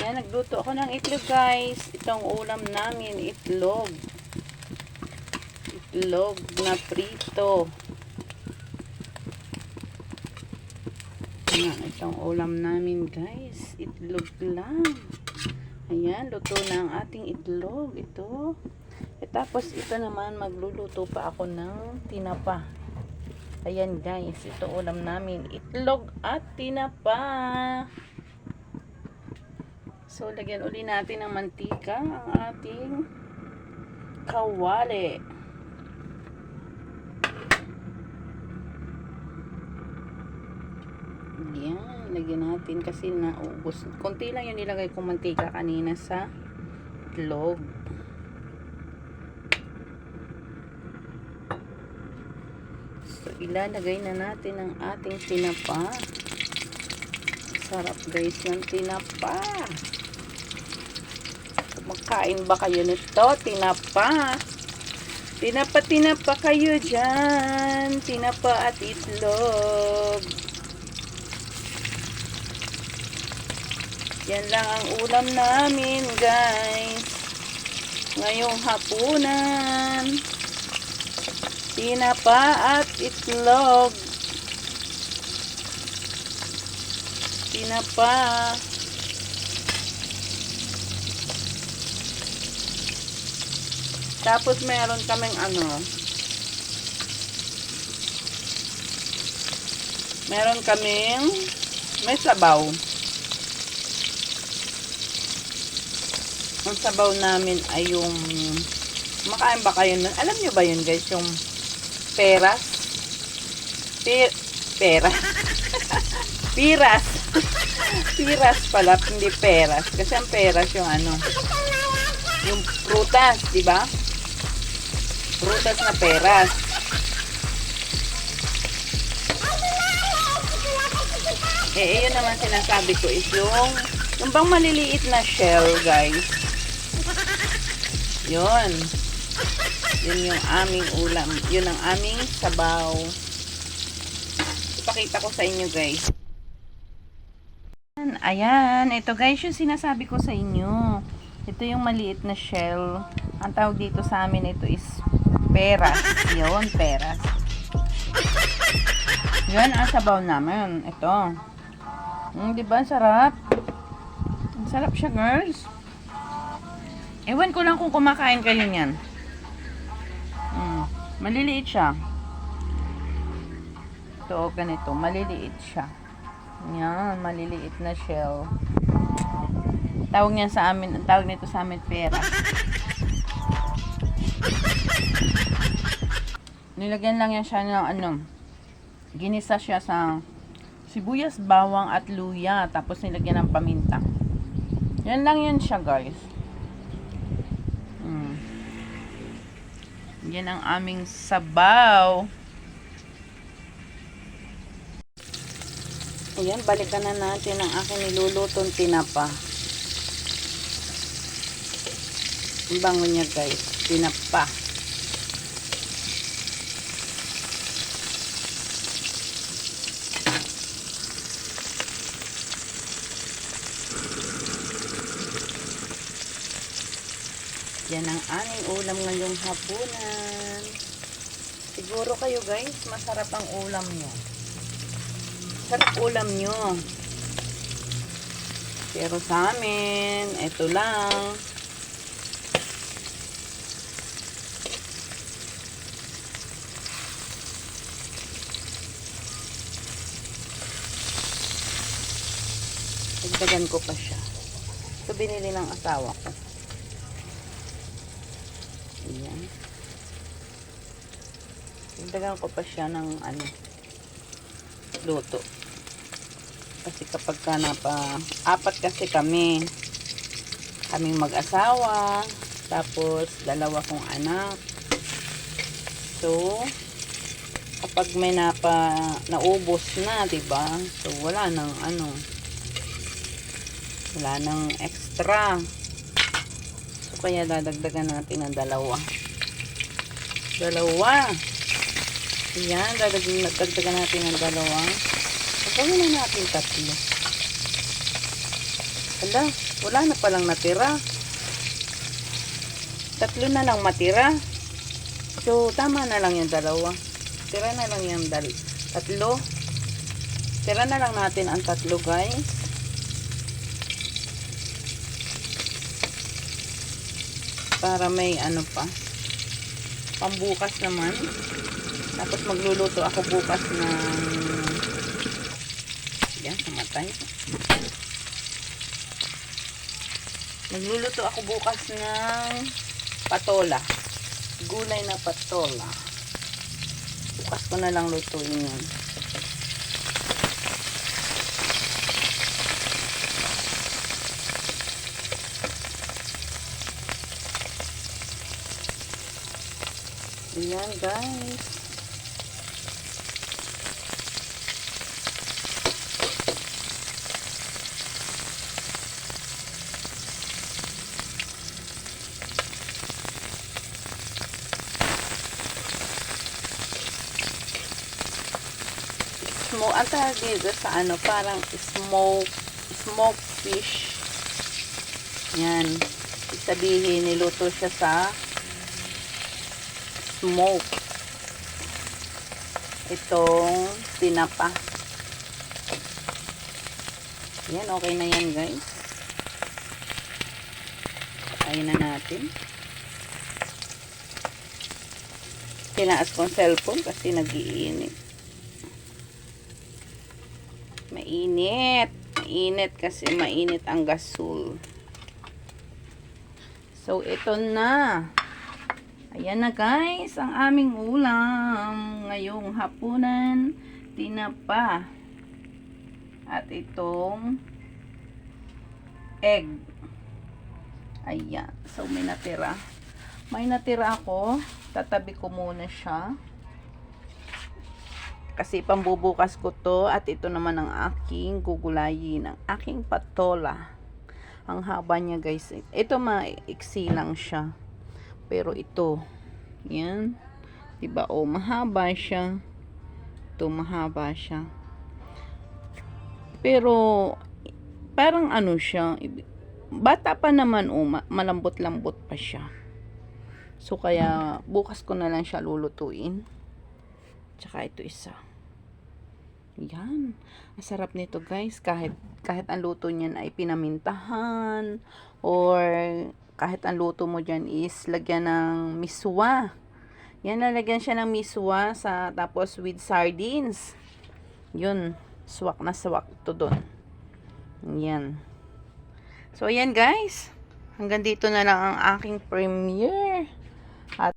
Yan, nagluto ako ng itlog guys. Itong ulam namin, itlog. Itlog na prito. Yan, itong ulam namin guys. Itlog lang. Ayan, luto na ang ating itlog. Ito. E tapos ito naman, magluluto pa ako ng tinapa. Ayan guys, ito ulam namin. Itlog at tinapa. So, lagyan uli natin ng mantika ang ating kawali. Yan, lagyan natin kasi naubos. Konti lang yung nilagay kong mantika kanina sa itlog. So, ilalagay na natin ang ating tinapa. Sarap guys ng tinapa. Kumakain ba kayo nito? Tinapa. Tinapa, tinapa kayo dyan. Tinapa at itlog. Yan lang ang ulam namin, guys. Ngayong hapunan. Tinapa at itlog. Tinapa. Tapos meron kaming ano. Meron kaming may sabaw. Ang sabaw namin ay yung makain ba kayo nun? Alam nyo ba yun guys? Yung peras? Pe pera. Piras. Piras pala, hindi peras. Kasi ang peras yung ano, yung prutas, di ba? Prutas na peras. Eh, yun naman sinasabi ko is yung, yung bang maliliit na shell, guys. Yun. Yun yung aming ulam. Yun ang aming sabaw. Ipakita ko sa inyo, guys. Ayan, ito guys yung sinasabi ko sa inyo. Ito yung maliit na shell. Ang tawag dito sa amin ito is peras. Yun, peras. Yan ang sabaw namin. Ito. Hmm, di ba? Sarap. Ang sarap siya, girls. Ewan ko lang kung kumakain kayo niyan. Hmm, maliliit siya. Ito, ganito. Maliliit siya. Yan, maliliit na shell. Tawag niya sa amin, tawag nito sa amin pera. Nilagyan lang yan siya ng ano, ginisa siya sa sibuyas, bawang at luya. Tapos nilagyan ng paminta. Yan lang yan siya guys. Hmm. Yan ang aming sabaw. Ayan, balikan na natin ang aking nilulutong tinapa. Ang bango niya guys. Tinapa. Yan ang aming ulam ngayong hapunan. Siguro kayo guys, masarap ang ulam nyo. Sarap ulam nyo. Pero sa amin, ito lang. Dagdagan ko pa siya. Ito binili ng asawa ko. Ayan. Dagdagan ko pa siya ng ano, luto. Kasi kapag ka napa, apat kasi kami. Kaming mag-asawa. Tapos, dalawa kong anak. So, kapag may napa, naubos na, 'di ba So, wala nang ano, wala nang extra. So, kaya dadagdagan natin ng dalawa. Dalawa. Ayan, dadagdagan, natin ng dalawa. Gawin na natin tatlo. Ala, wala na palang natira. Tatlo na lang matira. So, tama na lang yung dalawa. Tira na lang yung dal tatlo. Tira na lang natin ang tatlo, guys. Para may ano pa. Pambukas naman. Tapos magluluto ako bukas ng yan, namatay. Magluluto ako bukas ng patola. Gulay na patola. Bukas ko na lang lutuin yun. Ayan guys. smoke, ang tawag dito sa ano, parang smoke, smoke fish. Yan. Sabihin, niluto siya sa smoke. Itong tinapa. Yan, okay na yan guys. Patayin na natin. Tinaas ko cellphone kasi nag-iinit. Mainit. Mainit kasi mainit ang gasol. So, ito na. Ayan na guys, ang aming ulam. Ngayong hapunan, tinapa. At itong egg. Ayan. So, may natira. May natira ako. Tatabi ko muna siya. Kasi pambubukas ko to at ito naman ang aking gugulayin, ang aking patola. Ang haba niya guys. Ito maiksi lang siya. Pero ito, yan. Diba? O, mahaba siya. Ito, mahaba siya. Pero, parang ano siya. Bata pa naman, o, ma- malambot-lambot pa siya. So, kaya, bukas ko na lang siya lulutuin. Tsaka ito isa. Yan. Ang sarap nito guys. Kahit, kahit ang luto niyan ay pinamintahan or kahit ang luto mo dyan is lagyan ng miswa. Yan, lalagyan siya ng miswa sa, tapos with sardines. Yun. Swak na swak to doon. Yan. So, ayan guys. Hanggang dito na lang ang aking premiere.